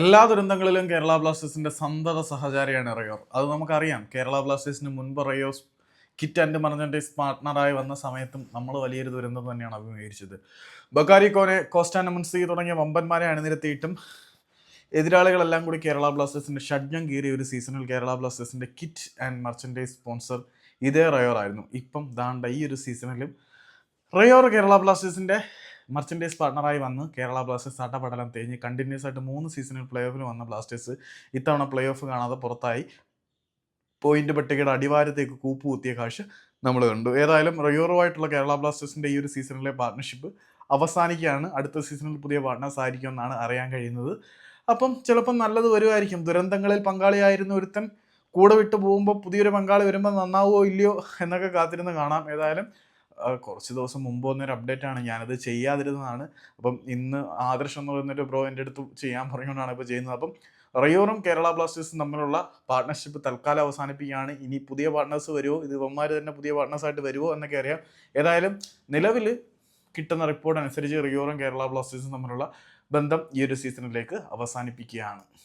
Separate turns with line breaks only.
എല്ലാ ദുരന്തങ്ങളിലും കേരള ബ്ലാസ്റ്റേഴ്സിന്റെ സന്തത സഹചാരിയാണ് റയോർ അത് നമുക്കറിയാം. കേരള ബ്ലാസ്റ്റേഴ്സിന് മുൻപ് റയോസ് കിറ്റ് ആൻഡ് മർജന്റൈസ് പാർട്ട്ണറായി വന്ന സമയത്തും നമ്മൾ വലിയൊരു ദുരന്തം തന്നെയാണ് അഭിമുഖീകരിച്ചത്. ബക്കാരി കോനെ കോസ്റ്റാന മുൻസി തുടങ്ങിയ വമ്പന്മാരെ അണിനിരത്തിയിട്ടും എതിരാളികളെല്ലാം കൂടി കേരള ബ്ലാസ്റ്റേഴ്സിന്റെ ഷഡ്ജം കീറിയ ഒരു സീസണിൽ കേരള ബ്ലാസ്റ്റേഴ്സിന്റെ കിറ്റ് ആൻഡ് മർച്ചൻഡൈസ് സ്പോൺസർ ഇതേ റയോർ ആയിരുന്നു ഇപ്പം ദാണ്ട ഈ ഒരു സീസണിലും റയോർ കേരള ബ്ലാസ്റ്റേഴ്സിന്റെ മർച്ചന്റൈസ് പാർട്ണറായി വന്ന് കേരള ബ്ലാസ്റ്റേഴ്സ് ആട്ടപടലം തേഞ്ഞ് കണ്ടിന്യൂസ് ആയിട്ട് മൂന്ന് സീസണിൽ പ്ലേ ഓഫിൽ വന്ന ബ്ലാസ്റ്റേഴ്സ് ഇത്തവണ പ്ലേ ഓഫ് കാണാതെ പുറത്തായി. പോയിന്റ് പട്ടികയുടെ അടിവാരത്തേക്ക് കൂപ്പുകുത്തിയ കാഴ്ച നമ്മൾ കണ്ടു. ഏതായാലും റയോറുമായിട്ടുള്ള കേരള ബ്ലാസ്റ്റേഴ്സിന്റെ ഈ ഒരു സീസണിലെ പാർട്ണർഷിപ്പ് അവസാനിക്കുകയാണ്. അടുത്ത സീസണിൽ പുതിയ പാർട്ട്നേഴ്സ് ആയിരിക്കും എന്നാണ് അറിയാൻ കഴിയുന്നത്. അപ്പം ചിലപ്പം നല്ലത് വരുമായിരിക്കും. ദുരന്തങ്ങളിൽ പങ്കാളിയായിരുന്ന ഒരുത്തൻ കൂടെ വിട്ടു പോകുമ്പോൾ പുതിയൊരു പങ്കാളി വരുമ്പോൾ നന്നാവുമോ ഇല്ലയോ എന്നൊക്കെ കാത്തിരുന്ന് കാണാം. ഏതായാലും കുറച്ച് ദിവസം മുമ്പ് വന്നൊരു അപ്ഡേറ്റ് ആണ് ഞാനത് ചെയ്യാതിരുന്നതാണ്. അപ്പം ഇന്ന് ആദർശം എന്ന് പറയുന്നൊരു ബ്രോ എന്റെ അടുത്ത് ചെയ്യാൻ പറഞ്ഞുകൊണ്ടാണ് ഇപ്പോൾ ചെയ്യുന്നത്. അപ്പം റയോറും കേരള ബ്ലാസ്റ്റേഴ്സും തമ്മിലുള്ള പാർട്ട്ണർഷിപ്പ് തൽക്കാലം അവസാനിപ്പിക്കുകയാണ്. ഇനി പുതിയ പാർട്ട്നേഴ്സ് വരുമോ ഇത് ഇവന്മാർ തന്നെ പുതിയ പാർട്ട്നേഴ്സായിട്ട് വരുമോ എന്നൊക്കെ അറിയാം. ഏതായാലും നിലവിൽ കിട്ടുന്ന റിപ്പോർട്ട് അനുസരിച്ച് റിയോറും കേരള ബ്ലാസ്റ്റേഴ്സും തമ്മിലുള്ള ബന്ധം ഈ ഒരു സീസണിലേക്ക് അവസാനിപ്പിക്കുകയാണ്.